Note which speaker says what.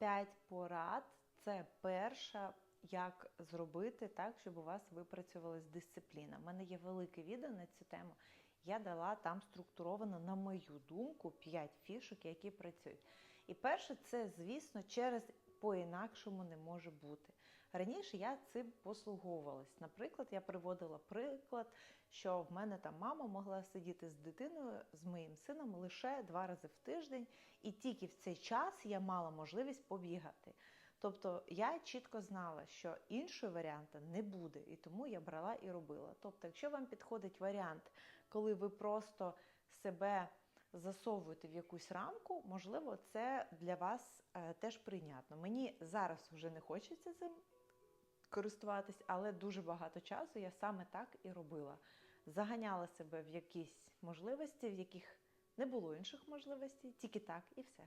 Speaker 1: 5 порад це перша, як зробити так, щоб у вас випрацювалась дисципліна. У мене є велике відео на цю тему. Я дала там структуровано, на мою думку, 5 фішок, які працюють. І перше, це, звісно, через по-інакшому не може бути. Раніше я цим послуговувалась. Наприклад, я приводила приклад, що в мене там мама могла сидіти з дитиною, з моїм сином лише два рази в тиждень, і тільки в цей час я мала можливість побігати. Тобто я чітко знала, що іншого варіанту не буде, і тому я брала і робила. Тобто, якщо вам підходить варіант, коли ви просто себе засовуєте в якусь рамку, можливо, це для вас е, теж прийнятно. Мені зараз вже не хочеться цим користуватись, але дуже багато часу я саме так і робила. Заганяла себе в якісь можливості, в яких не було інших можливостей, тільки так і все.